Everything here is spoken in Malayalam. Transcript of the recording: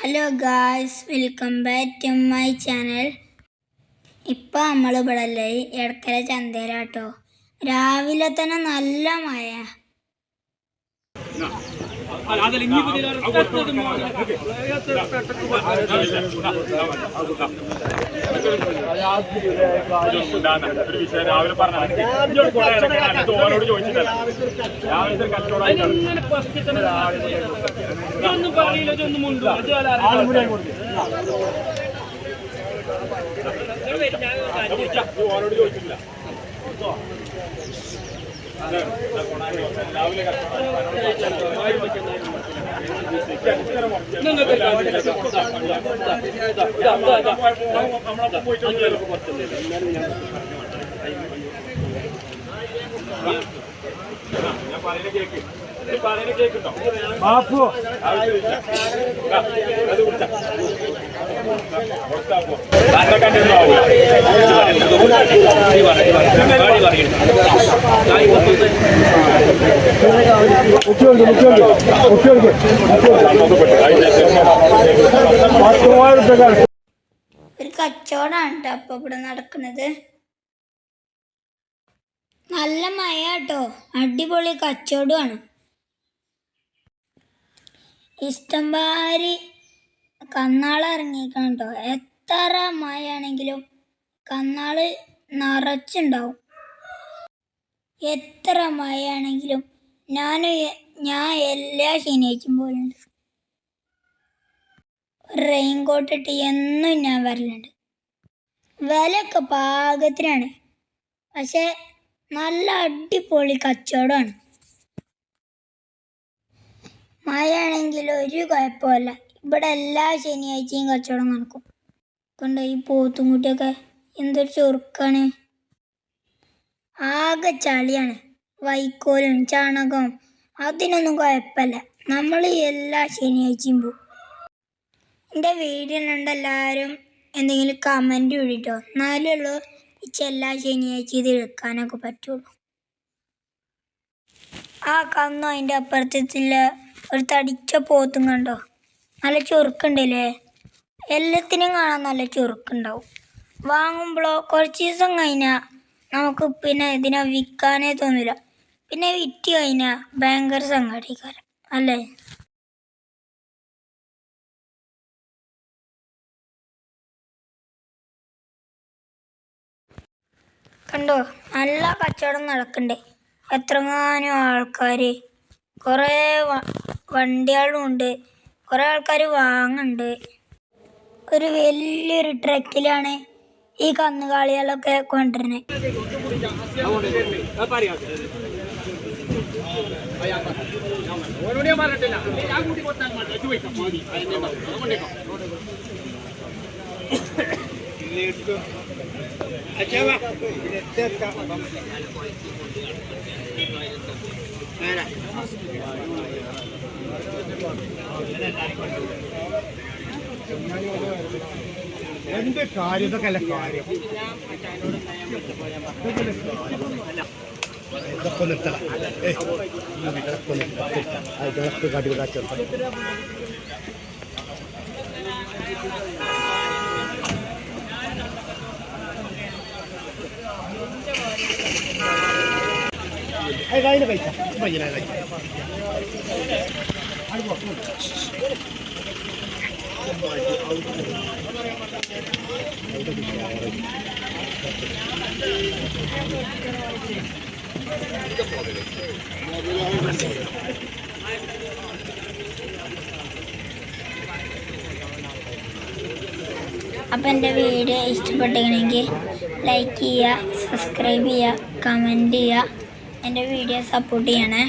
Hello guys welcome back to my channel ഇപ്പം നമ്മൾ ഇവിടെ അല്ലേ ഇടക്കര ചന്തയിലാട്ടോ. രാവിലെ തന്നെ നല്ല മഴ ഒരു വിഷയം രാവിലെ പറഞ്ഞു ഓനോട് ചോദിച്ചിട്ടല്ല രാവിലത്തെ കച്ചവടം ഇതൊന്നും പറയില്ല ഇതൊന്നും അറിയാം. ഓനോട് ചോദിച്ചിട്ടില്ല രാവിലെ നിങ്ങൾക്ക് ഞാൻ പറയുന്ന കേക്ക് ഒരു കച്ചവടമാണ് കേട്ടോ അപ്പോൾ ഇവിടെ നടക്കുന്നത്. നല്ല മഴ കേട്ടോ അടിപൊളി കച്ചവടമാണ്. ഇഷ്ടംമാരി കന്നാള ഇറങ്ങിയിരിക്കണം കേട്ടോ. എത്ര മഴയാണെങ്കിലും കന്നാൾ നിറച്ചുണ്ടാവും. എത്ര മഴയാണെങ്കിലും ഞാൻ ഞാൻ എല്ലാ ശനിയാഴ്ചയും പോലുണ്ട്. റെയിൻകോട്ട് ഇട്ട് എന്നും ഞാൻ വരലുണ്ട്. വിലയൊക്കെ പാകത്തിനാണ്. പക്ഷേ നല്ല അടിപൊളി കച്ചവടമാണ്. ഒരു കുഴപ്പമില്ല ഇവിടെ എല്ലാ ശനിയാഴ്ചയും കച്ചവടം നടക്കും. കൊണ്ട് ഈ പോത്തുംകുട്ടിയൊക്കെ എന്തൊരു ചൊറുക്കാണ്. ആകെ ചളിയാണ്. വൈക്കോലും ചാണകവും അതിനൊന്നും കുഴപ്പമില്ല. നമ്മൾ എല്ലാ ശനിയാഴ്ചയും പോകും എന്റെ വീഡിയോ കണ്ട് എല്ലാവരും എന്തെങ്കിലും കമന്റ് വിടിട്ടോ എന്നാലേ ഉള്ളൂ എല്ലാ ശനിയാഴ്ച ഇത് എടുക്കാനൊക്കെ പറ്റുള്ളൂ. ആ കന്നു അതിന്റെ അപ്പുറത്തില്ല ഒരു തടിച്ച പോത്തും കണ്ടോ? നല്ല ചുരുക്കുണ്ടല്ലേ എല്ലാത്തിനും കാണാൻ നല്ല ചുരുക്കുണ്ടാവും വാങ്ങുമ്പോഴോ കുറച്ച് ദിവസം കഴിഞ്ഞാൽ നമുക്ക് പിന്നെ ഇതിനെ വിൽക്കാനേ തോന്നില്ല പിന്നെ വിറ്റ് കഴിഞ്ഞാൽ ഭയങ്കര സങ്കടിക്കാരം അല്ലേ? കണ്ടോ? നല്ല കച്ചവടം നടക്കണ്ടേ? എത്രങ്ങാനും ആൾക്കാർ കുറേ വണ്ടികളും ഉണ്ട് കുറേ ആൾക്കാർ വാങ്ങുന്നുണ്ട് ഒരു വലിയൊരു ട്രക്കിലാണ് ഈ കന്നുകാലികളൊക്കെ കൊണ്ടുവരുന്നത്. എന്ത് കാര്യം? ഇതൊക്കെ അല്ല കാര്യം? ഇതൊക്കെ നിർത്തണം ഏയ് ഇതൊക്കെ കാട്ടി കാച്ചോ അതിന് പൈസ പയ്യന അപ്പം എന്റെ വീഡിയോ ഇഷ്ടപ്പെട്ടെങ്കിൽ ലൈക്ക് ചെയ്യുക സബ്സ്ക്രൈബ് ചെയ്യുക കമന്റ് ചെയ്യുക. എന്റെ വീഡിയോ സപ്പോർട്ട് ചെയ്യണേ.